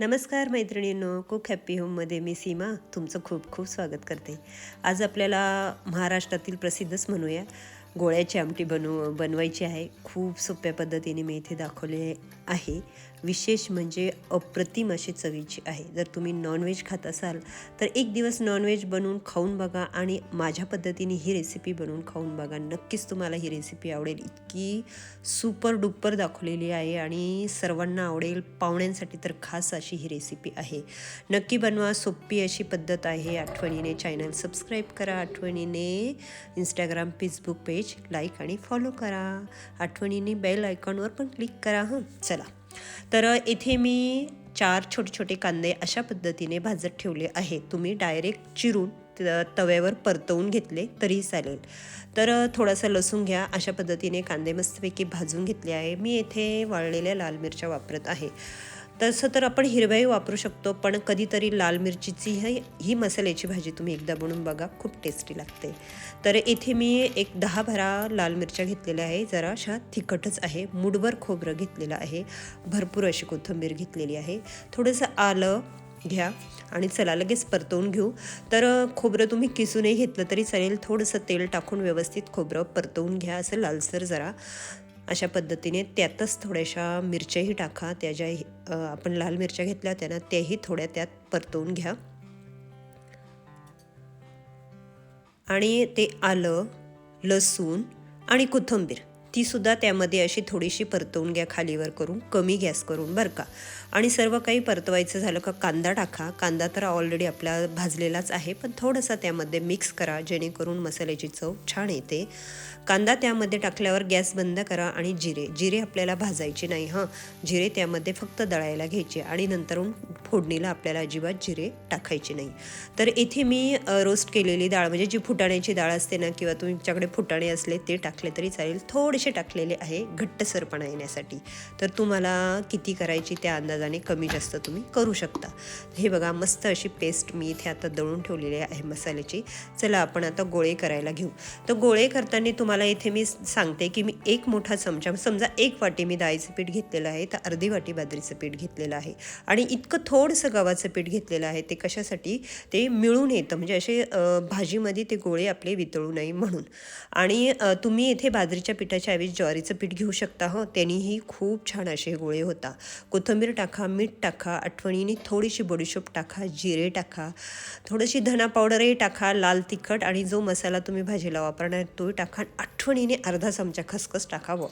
नमस्कार मैत्रिणींनो cook happy होममध्ये मी सीमा तुमचं खूप खूप स्वागत करते. आज आपल्याला महाराष्ट्रातील प्रसिद्धच म्हणूया. गोळ्याची आमटी बनव बनवायची आहे. खूप सोप्या पद्धतीने मी इथे दाखवले आहे. विशेष म्हणजे अप्रतिम अशी चवीची आहे. जर तुम्ही नॉनव्हेज खात असाल तर एक दिवस नॉनव्हेज बनवून खाऊन बघा आणि माझ्या पद्धतीने ही रेसिपी बनवून खाऊन बघा. नक्कीच तुम्हाला ही रेसिपी आवडेल. इतकी सुपर डुपर दाखवलेली आहे आणि सर्वांना आवडेल. पाहुण्यांसाठी तर खास अशी ही रेसिपी आहे. नक्की बनवा. सोपी अशी पद्धत आहे. आठवणीने चॅनल सबस्क्राईब करा. आठवणीने इंस्टाग्राम फेसबुक पेज लाईक आणि फॉलो करा. आठवणीने बेल आयकॉनवर पण क्लिक करा हं. चला. तर इथे मी चार छोटे छोटे कांदे अशा पद्धतीने भाजत ठेवले आहे तुम्ही डायरेक्ट चिरून त- तव्यावर परतवून घेतले तरी चालेल. तर थोडासा लसूण घ्या. अशा पद्धतीने कांदे मस्तपैकी भाजून घेतले आहे. मी येथे वाळलेल्या लाल मिरच्या वापरत आहे. तसं तर आपण हिरव्याही वापरू शकतो पण कधीतरी लाल मिरचीची ही ही मसाल्याची भाजी तुम्ही एकदा बनवून बघा खूप टेस्टी लागते. तर इथे मी एक दहा भरा लाल मिरच्या घेतलेल्या आहे जरा अशा तिखटच आहे मुडभर खोबरं घेतलेलं आहे भरपूर अशी कोथिंबीर घेतलेली आहे. थोडंसं आलं घ्या आणि चला लगेच परतवून घेऊ. तर खोबरं तुम्ही किसूनही घेतलं तरी चालेल थोडंसं तेल टाकून व्यवस्थित खोबरं परतवून घ्या असं लालसर जरा अशा पद्धतीने त्यातच थोड्याशा मिरच्याही टाका त्या ज्या आपण लाल मिरच्या घेतल्या त्यांना त्याही थोड्या त्यात परतवून घ्या. आणि ते आलं लसूण आणि कोथिंबीर. ती सुद्धा त्यामध्ये अशी थोडीशी परतवून घ्या खालीवर करून कमी गॅस करून बरं का? आणि सर्व काही परतवायचं झालं का कांदा टाका. कांदा तर ऑलरेडी आपला भाजलेलाच आहे पण थोडासा त्यामध्ये मिक्स करा जेणेकरून मसाल्याची चव छान येते. कांदा त्यामध्ये टाकल्यावर गॅस बंद करा आणि जिरे. जिरे आपल्याला भाजायचे नाही हां. जिरे त्यामध्ये फक्त दळायला घ्यायचे आणि नंतरून फोडणीला आपल्याला अजिबात जिरे टाकायचे नाही. तर इथे मी रोस्ट केलेली डाळ म्हणजे जी फुटाण्याची डाळ असते ना किंवा तुमच्याकडे फुटाणे असले ते टाकले तरी चालेल. थोडे थोडेसे टाकलेले आहे घट्टसरपणा येण्यासाठी. तर तुम्हाला किती करायची त्या अंदाजाने कमी जास्त तुम्ही करू शकता. हे बघा मस्त अशी पेस्ट मी इथे आता दळून ठेवलेली आहे मसाल्याची. चला आपण आता गोळे करायला घेऊ. तर गोळे करताना तुम्हाला इथे मी सांगते की मी एक मोठा चमचा समजा एक वाटी मी डाळीचं पीठ घेतलेलं आहे तर अर्धी वाटी बाजरीचं पीठ घेतलेलं आहे. आणि इतकं थोडंसं गव्हाचं पीठ घेतलेलं आहे ते कशासाठी? ते मिळून येतं. म्हणजे असे भाजीमध्ये ते गोळे आपले वितळू नये म्हणून. आणि तुम्ही इथे बाजरीच्या पिठाच्या ऐवजी ज्वारीचं पीठ घेऊ शकता हो. त्यांनीही खूप छान असे गोळे होता. कोथिंबीर टाका मीठ टाका आठवणीने थोडीशी बडीशोप टाका जिरे टाका थोडीशी धना पावडरही टाका लाल तिखट आणि जो मसाला तुम्ही भाजीला वापरणार तोही टाका आठवणीने अर्धा चमचा खसखस टाकावं.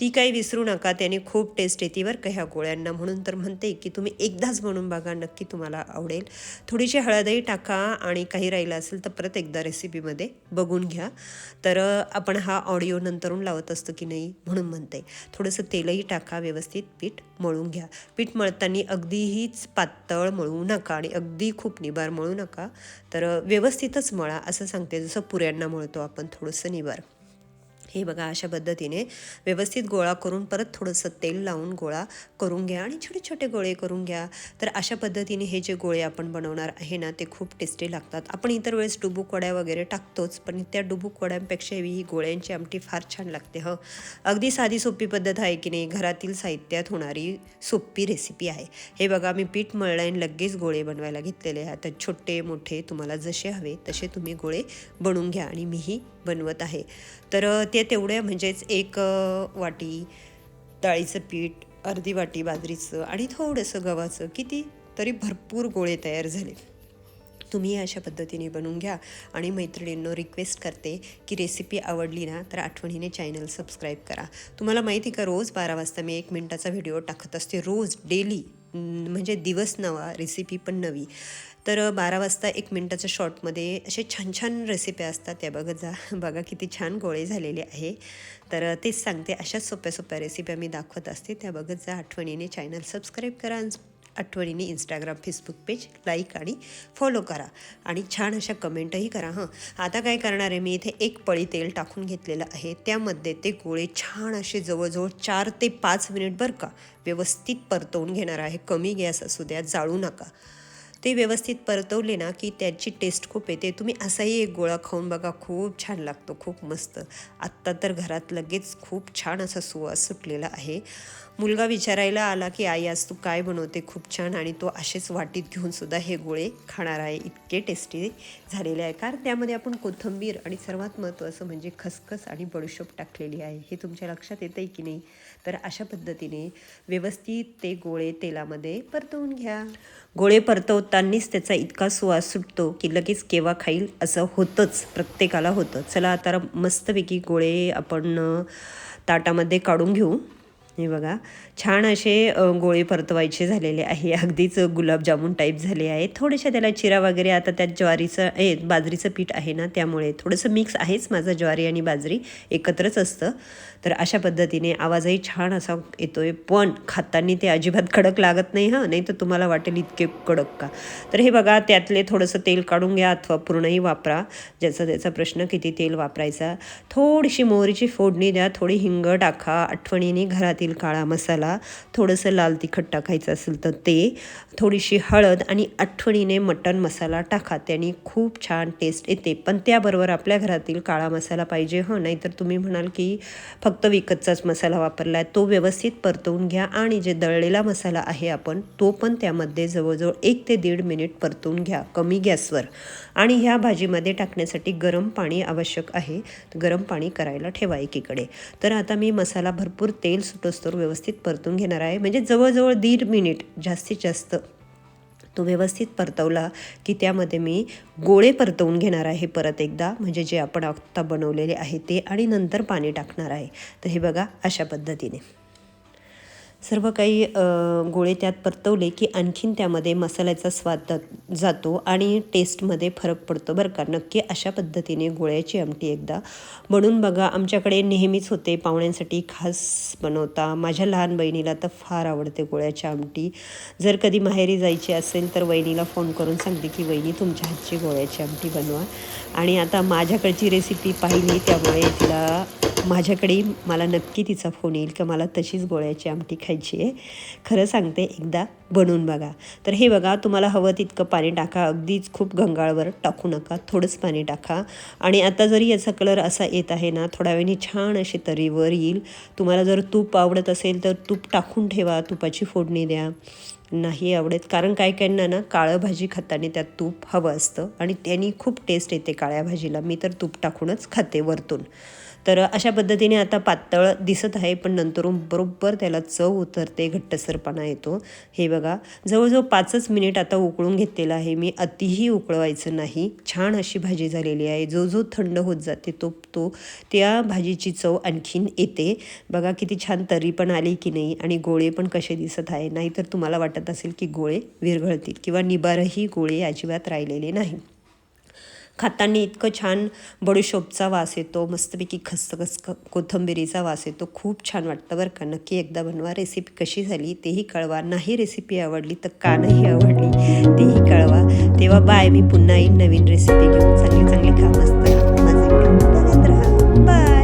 ती काही विसरू नका त्याने खूप टेस्ट येते बरं का ह्या गोळ्यांना. म्हणून तर म्हणते की तुम्ही एकदाच बनवून बघा नक्की तुम्हाला आवडेल. थोडीशी हळदही टाका आणि काही राहिलं असेल तर परत एकदा रेसिपीमध्ये बघून घ्या. तर आपण हा ऑडिओ नंतरून लावत असतं की नाही म्हणून म्हणते. थोडंसं तेलही टाका व्यवस्थित पीठ मळून घ्या. पीठ मळताना अगदीहीच पातळ मळू नका आणि अगदी खूप निबार मळू नका. तर व्यवस्थितच मळा असं सांगते जसं पुऱ्यांना मळतो आपण थोडंसं निबार. हे बघा अशा पद्धतीने व्यवस्थित गोळा करून परत थोडंसं तेल लावून गोळा करून घ्या आणि छोटे छोटे गोळे करून घ्या. तर अशा पद्धतीने हे जे गोळे आपण बनवणार आहे ना ते खूप टेस्टी लागतात. आपण इतर वेळेस डुबूक वड्या वगैरे टाकतोच पण त्या डुबूक वड्यांपेक्षा ही गोळ्यांची आमटी फार छान लागते हं. अगदी साधी सोपी पद्धत आहे की नाही घरातील साहित्यात होणारी सोपी रेसिपी आहे. हे बघा मी पीठ मळलं आणि लगेच गोळे बनवायला घेतलेले आहेत तर छोटे मोठे तुम्हाला जसे हवे तसे तुम्ही गोळे बनवून घ्या आणि मीही बनवत आहे. तर ते तेवढे म्हणजेच एक वाटी डाळीचं पीठ अर्धी वाटी बाजरीचं आणि थोडंसं गव्हाचं किती तरी भरपूर गोळे तयार झाले. तुम्ही अशा पद्धतीने बनवून घ्या आणि मैत्रिणींनो रिक्वेस्ट करते की रेसिपी आवडली ना तर आठवणीने चॅनल सबस्क्राईब करा. तुम्हाला माहिती का रोज बारा वाजता मी एक मिनटाचा व्हिडिओ टाकत असते रोज डेली म्हणजे दिवस नवा रेसिपी पण नवी. तर बारा वाजता एक मिनटाच्या शॉर्टमध्ये असे छान छान रेसिप्या असतात. त्या बघत जा बघा किती छान गोळे झालेले आहे. तर तेच सांगते अशाच सोप्या सोप्या रेसिप्या मी दाखवत असते. त्या बघत जा आठवणीने चॅनल सबस्क्राईब करा आणि आठवणीने इंस्टाग्राम फेसबुक पेज लाईक आणि फॉलो करा. आणि छान अशा कमेंटही करा हां. आता काय करणार आहे मी इथे एक पळी तेल टाकून घेतलेलं आहे. त्यामध्ये ते गोळे छान असे जवळजवळ चार ते पाच मिनिट बरं का व्यवस्थित परतवून घेणार आहे. कमी गॅस असू द्या जाळू नका. ते व्यवस्थित परतवले ना की त्याची टेस्ट खूप येते. तुम्ही असाही एक गोळा खाऊन बघा खूप छान लागतो खूप मस्त. आत्ता तर घरात लगेच खूप छान असा सुवास सुटलेला आहे. मुलगा विचारायला आला की आई आज तू काय बनवते? खूप छान. आणि तो असेच वाटीत घेऊन सुद्धा हे गोळे खाणार आहे. इतके टेस्टी झालेले आहे. कारण त्यामध्ये आपण कोथिंबीर आणि सर्वात महत्त्वाचं म्हणजे खसखस आणि बडीशोप टाकलेली आहे. हे तुमच्या लक्षात येतं आहे की नाही? तर अशा पद्धतीने व्यवस्थित ते गोळे तेलामध्ये परतवून घ्या. गोळे परतवतानाच त्याचा इतका सुवास सुटतो की लगेच केव्हा खाईल असं होतंच. प्रत्येकाला होतं. चला आता मस्तपैकी गोळे आपण ताटामध्ये काढून घेऊ. हे बघा. छान असे गोळे परतवायचे झालेले आहे. अगदीच गुलाबजामुन टाईप झाले आहे थोडेशा त्याला चिरा वगैरे आता त्यात ज्वारीचं ए बाजरीचं पीठ आहे ना त्यामुळे थोडंसं मिक्स आहेच माझं ज्वारी आणि बाजरी एकत्रच असतं. तर अशा पद्धतीने आवाजही छान असा येतो आहे पण खाताना ते अजिबात कडक लागत नाही हां. नाही तर तुम्हाला वाटेल इतके कडक का? तर हे बघा त्यातले थोडंसं तेल काढून घ्या अथवा पूर्णही वापरा. ज्याचा त्याचा प्रश्न किती तेल वापरायचा. थोडीशी मोहरीची फोडणी द्या. थोडी हिंग टाका. आठवणीने घरातील काळा मसाला थोडंसं लाल तिखट टाकायचं असेल तर ते थोडीशी हळद आणि आठवणीने मटण मसाला टाका. त्याने खूप छान टेस्ट येते. पण त्याबरोबर आपल्या घरातील काळा मसाला पाहिजे हं. नाहीतर तुम्ही म्हणाल की फक्त विकतचाच मसाला वापरला आहे तो व्यवस्थित परतवून घ्या आणि जे दळलेला मसाला आहे आपण तो पण त्यामध्ये जवळजवळ एक ते दीड मिनिट परतवून घ्या कमी गॅसवर. आणि ह्या भाजीमध्ये टाकण्यासाठी गरम पाणी आवश्यक आहे. गरम पाणी करायला ठेवा एकीकडे. तर आता मी मसाला भरपूर तेल सुटोस्तोर व्यवस्थित परतून घेणार आहे. म्हणजे जवळजवळ दीड मिनिट जास्तीत जास्त. तो व्यवस्थित परतवला की त्यामध्ये मी गोळे परतवून घेणार आहे परत एकदा. म्हणजे जे आपण आत्ता बनवलेले आहे ते आणि नंतर पाणी टाकणार आहे. तर हे बघा अशा पद्धतीने. सर्व काही गोळे त्यात परतवले की आणखीन त्यामध्ये मसाल्याचा स्वाद जातो आणि टेस्टमध्ये फरक पडतो बरं का. नक्की अशा पद्धतीने गोळ्याची आमटी एकदा. बनून बघा आमच्याकडे नेहमीच होते पाहुण्यांसाठी खास बनवता. माझ्या लहान बहिणीला तर फार आवडते गोळ्याची आमटी. जर कधी माहेरी जायची असेल तर वहिनीला फोन करून सांगते की वहिनी तुमच्या हातची गोळ्याची आमटी बनवा. आणि आता माझ्याकडची रेसिपी पाहिली त्यामुळे तिला माझ्याकडे मला नक्की तिचा फोन येईल की मला तशीच गोळ्याची आमटी खायची आहे. खरं सांगते एकदा बनवून बघा. तर हे बघा तुम्हाला हवं तितकं पाणी टाका. अगदीच खूप गंगाळवर टाकू नका. थोडंच पाणी टाका. आणि आता जरी याचा कलर असा येत आहे ना थोड्या वेळाने छान अशी तरीवर येईल. तुम्हाला जर तूप आवडत असेल तर तूप टाकून ठेवा. तुपाची फोडणी द्या. नाही आवडत. कारण काय काहींना ना काळं भाजी खाताना त्यात तूप हवं असतं. आणि त्यांनी खूप टेस्ट येते काळ्या भाजीला. मी तर तूप टाकूनच खाते वरतून. तर अशा पद्धतीने आता पातळ दिसत आहे पण नंतरून बरोबर त्याला चव उतरते घट्टसरपणा येतो. हे बघा जवळजवळ पाचच मिनिट आता उकळून घेतलेलं आहे. मी अतिही उकळवायचं नाही. छान अशी भाजी झालेली आहे. जो जो थंड होत जाते तो तो त्या भाजीची चव आणखीन येते. बघा किती छान तरी पण आली की नाही आणि गोळे पण कसे दिसत आहे. नाहीतर तुम्हाला वाटत असेल की गोळे विरघळतील किंवा निबारही गोळे अजिबात राहिलेले नाही. खाताना इतकं छान बडूशोपचा वास येतो मस्तपैकी खसखस कोथंबिरीचा वास येतो. खूप छान वाटतं बरं का. नक्की एकदा बनवा. रेसिपी कशी झाली तेही कळवा. नाही रेसिपी आवडली तर का नाही आवडली तेही कळवा. तेव्हा बाय मी पुन्हा येईन नवीन रेसिपी घेऊन चांगली चांगली खा मस्त माझे बाय